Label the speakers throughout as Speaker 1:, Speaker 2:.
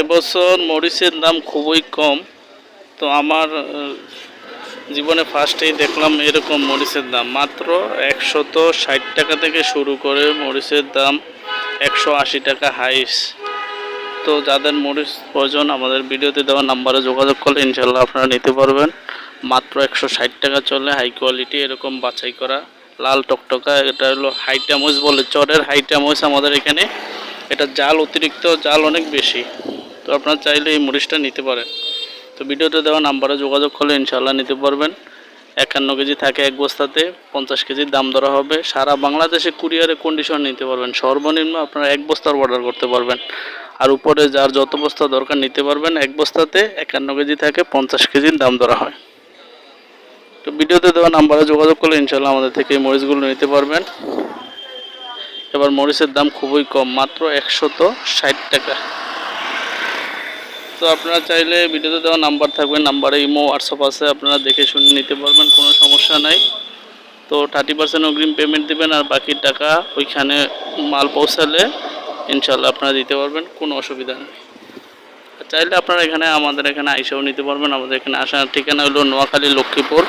Speaker 1: এবছর মরিচের দাম খুবই কম। তো আমার জীবনে ফার্স্টেই দেখলাম এরকম মরিচের দাম। মাত্র একশত ষাট টাকা থেকে শুরু করে মরিচের দাম একশো আশি টাকা হাইস তো যাদের মরিচ প্রয়োজন, আমাদের ভিডিওতে দেওয়া নাম্বারে যোগাযোগ করলে ইনশাল্লাহ আপনারা নিতে পারবেন। মাত্র একশো ষাট টাকা চলে হাই কোয়ালিটি এরকম বাছাই করা। লাল টকটকা, এটা হলো হাইটা মরিচ বলে, চরের হাইটা মরিচ আমাদের এখানে। এটা জাল অতিরিক্ত, জাল অনেক বেশি। তো আপনারা চাইলে এই মরিচটা নিতে পারেন। তো ভিডিওতে দেওয়া নাম্বারে যোগাযোগ করলে ইনশাল্লাহ নিতে পারবেন। একান্ন কেজি থাকে এক বস্তাতে, পঞ্চাশ কেজির দাম ধরা হবে। সারা বাংলাদেশে কুরিয়ারে কন্ডিশন নিতে পারবেন। সর্বনিম্ন আপনারা এক বস্তার অর্ডার করতে পারবেন। আর উপরে যার যত বস্তা দরকার নিতে পারবেন, এক বস্তাতে একান্ন কেজি থাকে, পঞ্চাশ কেজির দাম ধরা হয়। তো ভিডিওতে দেওয়া নাম্বারে যোগাযোগ করলে ইনশাল্লাহ আমাদের থেকে এই মরিচগুলো নিতে পারবেন। এবার মরিচের দাম খুবই কম, মাত্র একশত ষাট টাকা। তো আপনারা চাইলে ভিডিওতে দেওয়া নাম্বার থাকবে, নাম্বারে ইমো হোয়াটসঅ্যাপ আছে, আপনারা দেখে শুনে নিতে পারবেন, কোনো সমস্যা নাই। তো থার্টি পার্সেন্ট অগ্রিম পেমেন্ট দেবেন আর বাকি টাকা ওইখানে মাল পৌঁছালে ইনশাল্লাহ আপনারা দিতে পারবেন, কোনো অসুবিধা নেই। চাইলে আপনারা এখানে, আমাদের এখানে আইসাও নিতে পারবেন, আমাদের এখানে আসার ঠিকানা হলো নোয়াখালী লক্ষ্মীপুর,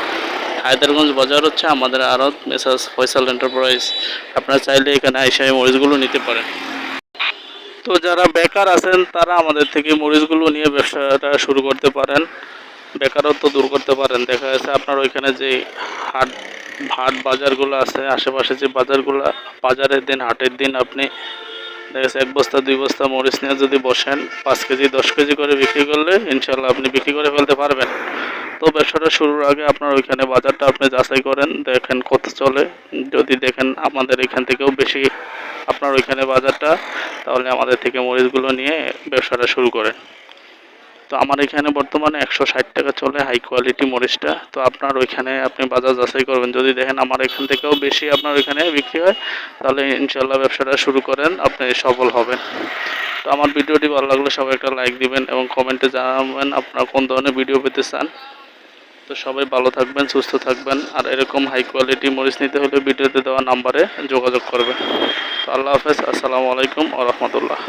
Speaker 1: হায়দারগঞ্জ বাজার হচ্ছে আমাদের আরত মেসাজ ফয়সাল এন্টারপ্রাইজ আপনারা চাইলে এখানে আইসা মরিচগুলো নিতে পারেন। তো যারা বেকার আছেন, তারা আমাদের থেকে মরিচগুলো নিয়ে ব্যবসাটা শুরু করতে পারেন। বেকারত্ব দূর করতে পারেন। দেখা যাচ্ছে আপনার ওইখানে যে হাট হাট বাজারগুলো আছে, আশেপাশে যে বাজারগুলো, বাজারের দিন, হাটের দিন আপনি দেখা যাচ্ছে এক বস্তা, দুই বস্তা মরিচ নিয়ে যদি বসেন, পাঁচ কেজি, দশ কেজি করে বিক্রি করলে ইনশাল্লাহ আপনি বিক্রি করে ফেলতে পারবেন। তো ব্যবসাটা শুরুর আগে আপনার ওইখানে বাজারটা আপনি যাচাই করেন, দেখেন কত চলে। যদি দেখেন আমাদের এখান থেকেও বেশি আপনার ওইখানে বাজারটা তাহলে আমাদের থেকে মরিচগুলো নিয়ে ব্যবসাটা শুরু করেন। তো আমার এখানে বর্তমানে একশো ষাট টাকা চলে হাই কোয়ালিটি মরিচটা। তো আপনার ওইখানে আপনি বাজার যাচাই করবেন। যদি দেখেন আমার এখান থেকেও বেশি আপনার ওইখানে বিক্রি হয়, তাহলে ইনশাল্লাহ ব্যবসাটা শুরু করেন, আপনি সফল হবেন। তো আমার ভিডিওটি ভালো লাগলে সবাই একটা লাইক দিবেন এবং কমেন্টে জানাবেন আপনারা কোন ধরনের ভিডিও পেতে চান। তো সবাই ভালো থাকবেন, সুস্থ থাকবেন। আর এরকম হাই কোয়ালিটি মরিচ নিতে হলে ভিডিওতে দেওয়া নাম্বারে যোগাযোগ করবেন। তো আল্লাহ হাফেজ, আসসালামু আলাইকুম আ রহমতুল্লাহ।